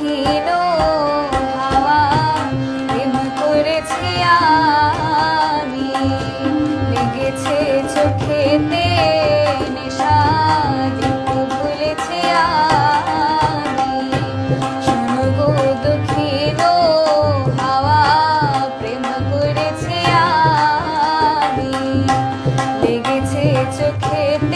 ক্ষীণ হাওয়া, প্রেম করেছি আমি। লেগেছে চোখেতে নেশা ভুলেছি আমি। শোনো গো দক্ষিণ হাওয়া, প্রেম করেছি লেগেছে চোখেতে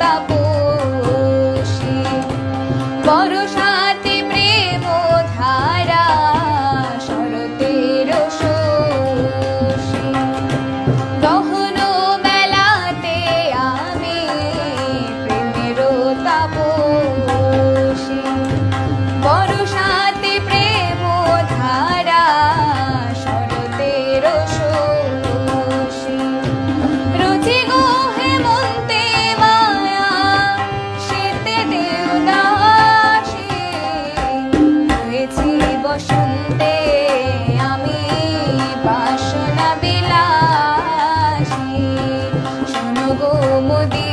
তাপসী বরসাতে প্রেম ধারা শরতের শোষী দহন মেলাতে আমি প্রেমের তাপসী como di